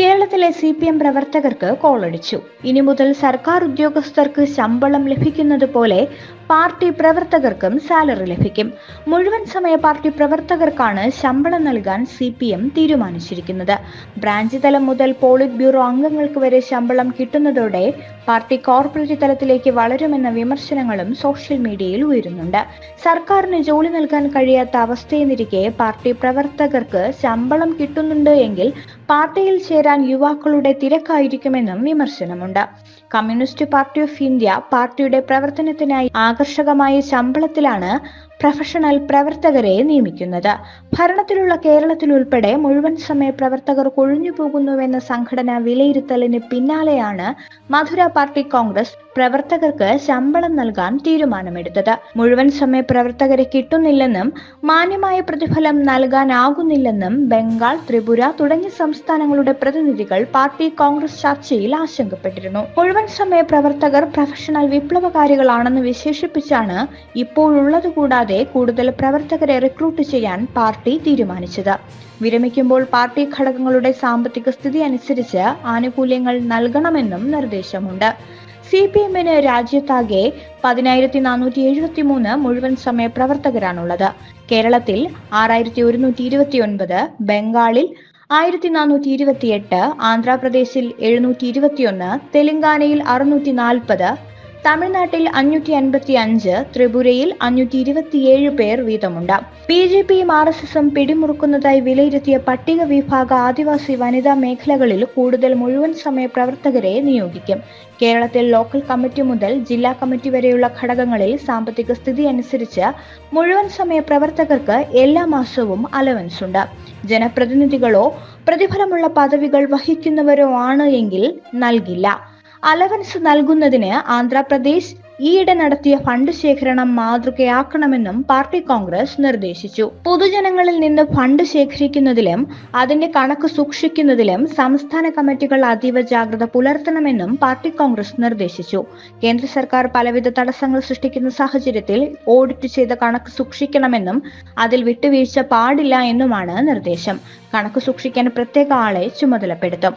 കേരളത്തിലെ C P M പ്രവർത്തകർക്ക് കോളടിച്ചു. ഇനി മുതൽ സർക്കാർ ഉദ്യോഗസ്ഥർക്ക് ശമ്പളം ലഭിക്കുന്നത് പോലെ പാർട്ടി പ്രവർത്തകർക്കും സാലറി ലഭിക്കും. മുഴുവൻ സമയ പാർട്ടി പ്രവർത്തകർക്കാണ് ശമ്പളം നൽകാൻ സി പി എം തീരുമാനിച്ചിരിക്കുന്നത്. ബ്രാഞ്ച് തലം മുതൽ പോളിറ്റ് ബ്യൂറോ അംഗങ്ങൾക്ക് വരെ ശമ്പളം കിട്ടുന്നതോടെ പാർട്ടി കോർപ്പറേറ്റ് തലത്തിലേക്ക് വളരുമെന്ന വിമർശനങ്ങളും സോഷ്യൽ മീഡിയയിൽ ഉയരുന്നുണ്ട്. സർക്കാരിന് ജോലി നൽകാൻ കഴിയാത്ത അവസ്ഥയെന്നിരിക്കെ പാർട്ടി പ്രവർത്തകർക്ക് ശമ്പളം കിട്ടുന്നുണ്ട് എങ്കിൽ പാർട്ടിയിൽ ചേരാൻ യുവാക്കളുടെ തിരക്കായിരിക്കുമെന്നും വിമർശനമുണ്ട്. കമ്മ്യൂണിസ്റ്റ് പാർട്ടി ഓഫ് ഇന്ത്യ പാർട്ടിയുടെ പ്രവർത്തനത്തിനായി ആകർഷകമായ ശമ്പളത്തിലാണ് പ്രൊഫഷണൽ പ്രവർത്തകരെ നിയമിക്കുന്നത്. ഭരണത്തിലുള്ള കേരളത്തിൽ ഉൾപ്പെടെ മുഴുവൻ സമയ പ്രവർത്തകർ കൊഴിഞ്ഞു പോകുന്നുവെന്ന സംഘടന വിലയിരുത്തലിന് പിന്നാലെയാണ് മധുര പാർട്ടി കോൺഗ്രസ് പ്രവർത്തകർക്ക് ശമ്പളം നൽകാൻ തീരുമാനമെടുത്തത്. മുഴുവൻ സമയ പ്രവർത്തകരെ കിട്ടുന്നില്ലെന്നും മാന്യമായ പ്രതിഫലം നൽകാനാകുന്നില്ലെന്നും ബംഗാൾ ത്രിപുര തുടങ്ങിയ സംസ്ഥാനങ്ങളുടെ പ്രതിനിധികൾ പാർട്ടി കോൺഗ്രസ് ചർച്ചയിൽ ആശങ്കപ്പെട്ടിരുന്നു. മുഴുവൻ സമയ പ്രവർത്തകർ പ്രൊഫഷണൽ വിപ്ലവകാരികളാണെന്ന് വിശേഷിപ്പിച്ചാണ് ഇപ്പോഴുള്ളത് കൂടാതെ കൂടുതൽ പ്രവർത്തകരെ റിക്രൂട്ട് ചെയ്യാൻ പാർട്ടി തീരുമാനിച്ചത്. വിരമിക്കുമ്പോൾ പാർട്ടി ഘടകങ്ങളുടെ സാമ്പത്തിക സ്ഥിതി അനുസരിച്ച് ആനുകൂല്യങ്ങൾ നൽകണമെന്നും നിർദ്ദേശമുണ്ട്. സി പി എമ്മിന് രാജ്യത്താകെ പതിനായിരത്തി നാനൂറ്റി എഴുപത്തി മൂന്ന് മുഴുവൻ സമയ പ്രവർത്തകരാണുള്ളത്. കേരളത്തിൽ ആറായിരത്തി ഒരുന്നൂറ്റി ഇരുപത്തി ഒൻപത് ബംഗാളിൽ ആയിരത്തി നാനൂറ്റി ഇരുപത്തിയെട്ട് ആന്ധ്രാപ്രദേശിൽ എഴുന്നൂറ്റി ഇരുപത്തിയൊന്ന് തെലങ്കാനയിൽ അറുന്നൂറ്റി നാൽപ്പത് തമിഴ്നാട്ടിൽ അഞ്ഞൂറ്റി അൻപത്തി അഞ്ച് ത്രിപുരയിൽ അഞ്ഞൂറ്റി ഇരുപത്തിയേഴ് പേർ വീതമുണ്ട്. ബി ജെ പിയും ആർ എസ് എസും പിടിമുറുക്കുന്നതായി വിലയിരുത്തിയ പട്ടിക വിഭാഗ ആദിവാസി വനിതാ മേഖലകളിൽ കൂടുതൽ മുഴുവൻ സമയ പ്രവർത്തകരെ നിയോഗിക്കും. കേരളത്തിൽ ലോക്കൽ കമ്മിറ്റി മുതൽ ജില്ലാ കമ്മിറ്റി വരെയുള്ള ഘടകങ്ങളിൽ സാമ്പത്തിക സ്ഥിതി അനുസരിച്ച് മുഴുവൻ സമയ പ്രവർത്തകർക്ക് എല്ലാ മാസവും അലവൻസ് ഉണ്ട്. ജനപ്രതിനിധികളോ പ്രതിഫലമുള്ള പദവികൾ വഹിക്കുന്നവരോ ആണ് എങ്കിൽ നൽകില്ല. അലവൻസ് നൽകുന്നതിന് ആന്ധ്രാപ്രദേശ് ഈയിടെ നടത്തിയ ഫണ്ട് ശേഖരണം മാതൃകയാക്കണമെന്നും പാർട്ടി കോൺഗ്രസ് നിർദ്ദേശിച്ചു. പൊതുജനങ്ങളിൽ നിന്ന് ഫണ്ട് ശേഖരിക്കുന്നതിലും അതിന്റെ കണക്ക് സൂക്ഷിക്കുന്നതിലും സംസ്ഥാന കമ്മിറ്റികൾ അതീവ ജാഗ്രത പുലർത്തണമെന്നും പാർട്ടി കോൺഗ്രസ് നിർദ്ദേശിച്ചു. കേന്ദ്ര സർക്കാർ പലവിധ തടസ്സങ്ങൾ സൃഷ്ടിക്കുന്ന സാഹചര്യത്തിൽ ഓഡിറ്റ് ചെയ്ത കണക്ക് സൂക്ഷിക്കണമെന്നും അതിൽ വിട്ടുവീഴ്ച പാടില്ല എന്നുമാണ് നിർദ്ദേശം. കണക്ക് സൂക്ഷിക്കാൻ പ്രത്യേക ആളെ ചുമതലപ്പെടുത്തും.